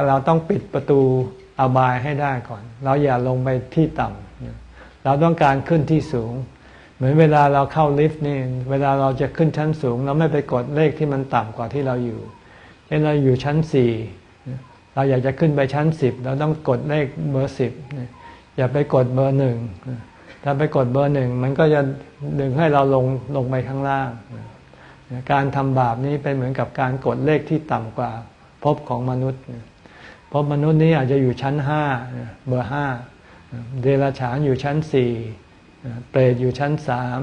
ก็เราต้องปิดประตูอบายให้ได้ก่อน เราอย่าลงไปที่ต่ำเราต้องการขึ้นที่สูง เหมือนเวลาเราเข้าลิฟต์นี่ เวลาเราจะขึ้นชั้นสูง เราไม่ไปกดเลขที่มันต่ำกว่าที่เราอยู่เช่นเราอยู่ชั้นสี่เราอยากจะขึ้นไปชั้นสิบเราต้องกดเลขเบอร์สิบอย่าไปกดเบอร์หนึ่งถ้าไปกดเบอร์หนึ่งมันก็จะดึงให้เราลงลงไปข้างล่าง การทำบาปนี้เป็นเหมือนกับการกดเลขที่ต่ำกว่าภพของมนุษย์ ภพมนุษย์นี้อาจจะอยู่ชั้นห้าเบอร์ห้าเดรัจฉานอยู่ชั้นสี่เปรตอยู่ชั้นสาม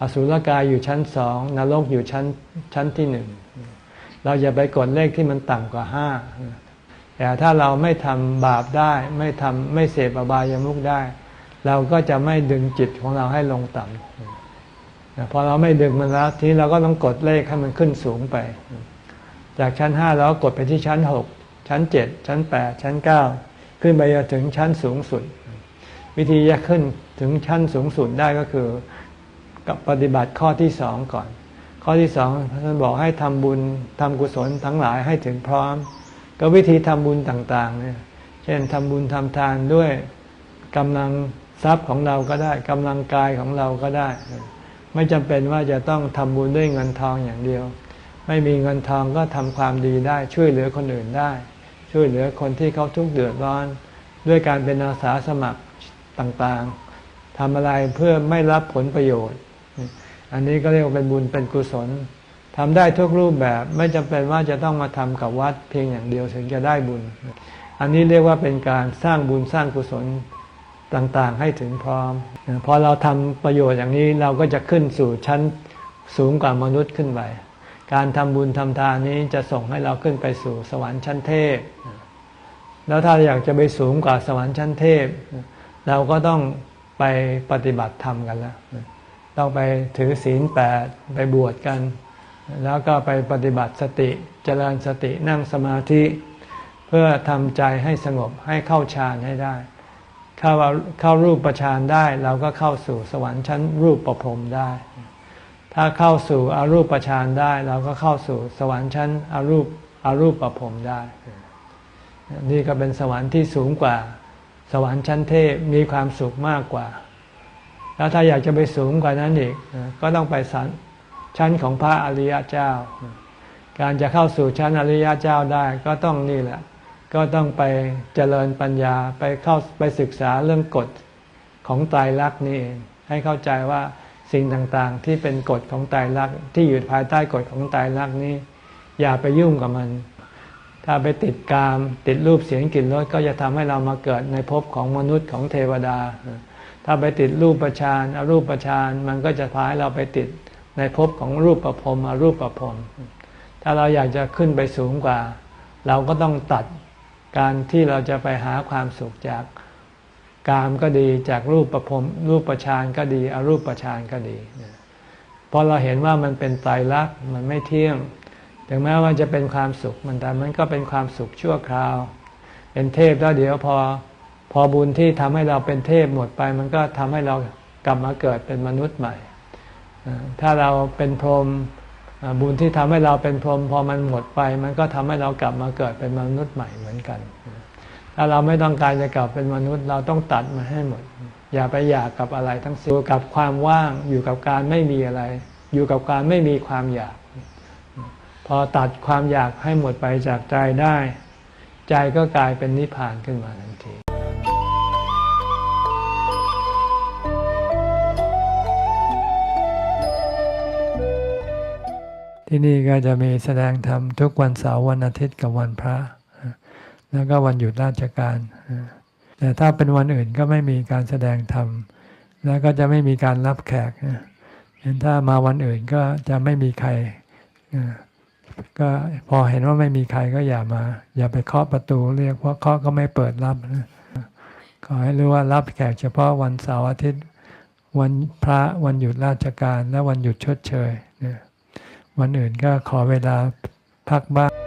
อสุรกายอยู่ชั้นสองนรกอยู่ชั้นชั้นที่หนึ่งเราอย่าไปกดเลขที่มันต่ำกว่าห้าแต่ถ้าเราไม่ทำบาปได้ไม่ทำไม่เสพอบายามุกได้ เราก็จะไม่ดึงจิตของเราให้ลงต่ำพอเราไม่ดึงมันแล้วทีเราก็ต้องกดเลขให้มันขึ้นสูงไป จากชั้นห้าเรากดไปที่ชั้นหก ชั้นเจ็ดชั้นแปดชั้นเก้าขึ้นไปจนถึงชั้นสูงสุด วิธีจะขึ้นถึงชั้นสูงสุดได้ก็คือกับปฏิบัติข้อที่สองก่อน ข้อที่สองท่านบอกให้ทำบุญทำกุศลทั้งหลายให้ถึงพร้อม ก็วิธีทำบุญต่างๆเนี่ยเช่นทำบุญทำทานด้วยกำลังทรัพย์ของเราก็ได้กำลังกายของเราก็ได้ ไม่จำเป็นว่าจะต้องทำบุญด้วยเงินทองอย่างเดียว ไม่มีเงินทองก็ทำความดีได้ช่วยเหลือคนอื่นได้ ช่วยเหลือคนที่เขาทุกข์เดือดร้อน ด้วยการเป็นอาสาสมัครต่างๆทำอะไรเพื่อไม่รับผลประโยชน์ อันนี้ก็เรียกว่าเป็นบุญเป็นกุศลทำได้ทุกรูปแบบไม่จำเป็นว่าจะต้องมาทำกับวัดเพียงอย่างเดียวถึงจะได้บุญ อันนี้เรียกว่าเป็นการสร้างบุญสร้างกุศลต่างๆ ให้ถึงพร้อม พอเราทำประโยชน์อย่างนี้เราก็จะขึ้นสู่ชั้นสูงกว่ามนุษย์ขึ้นไป การทำบุญทำทานนี้จะส่งให้เราขึ้นไปสู่สวรรค์ชั้นเทพ แล้วถ้าอยากจะไปสูงกว่าสวรรค์ชั้นเทพ เราก็ต้องไปปฏิบัติธรรมกันแล้ว ต้องไปถือศีลแปดไปบวชกัน แล้วก็ไปปฏิบัติสติเจริญสตินั่งสมาธิ เพื่อทำใจให้สงบให้เข้าฌานให้ได้ เข้าเข้ารูปปานได้ เราก็เข้าสู่สวรรค์ชั้นรูปประพรมได้ ถ้าเข้าสู่อรูปปชานได้ เราก็เข้าสู่สวรรค์ชั้นอรูปอรูปประพรมได้ นี่ก็เป็นสวรรค์ที่สูงกว่า สวรรค์ชั้นเทพมีความสุขมากกว่า แล้วถ้าอยากจะไปสูงกว่านั้นอีกก็ต้องไปสันชั้นของพระอริยเจ้า การจะเข้าสู่ชั้นอริยเจ้าได้ก็ต้องนี่แหละ ก็ต้องไปเจริญปัญญาไปเข้าไปศึกษาเรื่องกฎของไตรลักษณ์นี่เองให้เข้าใจว่า สิ่งต่างๆ ที่เป็นกฎของไตรลักที่อยู่ภายใต้กฎของไตรลักนี้ อย่าไปยุ่งกับมัน ถ้าไปติดกาม ติดรูปเสียงกลิ่นรสก็จะทำให้เรามาเกิดในภพของมนุษย์ของเทวดา ถ้าไปติดรูปประชานอรูปประชานมันก็จะพาให้เราไปติดในภพของรูปประพรมอรูปประพรมถ้าเราอยากจะขึ้นไปสูงกว่า เราก็ต้องตัดการที่เราจะไปหาความสุขจาก กามก็ดีจากรูปประพรมรูปประชานก็ดีอรูปประชานก็ดีพราะเราเห็นว่ามันเป็นไตรลักษณ์มันไม่เที่ยง ถึงแม้ว่าจะเป็นความสุขมันแต่มันก็เป็นความสุขชั่วคราว เป็นเทพแล้วเดี๋ยวพอพอบุญที่ทำให้เราเป็นเทพหมดไป มันก็ทำให้เรากลับมาเกิดเป็นมนุษย์ใหม่ ถ้าเราเป็นพรหมบุญที่ทำให้เราเป็นพรหมพอมันหมดไป มันก็ทำให้เรากลับมาเกิดเป็นมนุษย์ใหม่เหมือนกัน ถ้าเราไม่ต้องการจะกลับเป็นมนุษย์ เราต้องตัดมาให้หมด อย่าไปอยากกับอะไรทั้งสิ้นอยู่กับความว่างอยู่กับการไม่มีอะไร อยู่กับการไม่มีความอยาก พอตัดความอยากให้หมดไปจากใจได้ ใจก็กลายเป็นนิพพานขึ้นมาทันทีที่นี่ก็จะมีแสดงธรรมทุกวันเสาร์วันอาทิตย์กับวันพระ แล้วก็วันหยุดราชการ แต่ถ้าเป็นวันอื่นก็ไม่มีการแสดงธรรม แล้วก็จะไม่มีการรับแขกเห็นถ้ามาวันอื่นก็จะไม่มีใคร ก็พอเห็นว่าไม่มีใครก็อย่ามา อย่าไปเคาะประตูเรียกเพราะเคาะก็ไม่เปิดรับ ขอให้รู้ว่ารับแขกเฉพาะวันเสาร์อาทิตย์วันพระวันหยุดราชการและวันหยุดชดเชยวันอื่นก็ขอเวลาพักบ้าง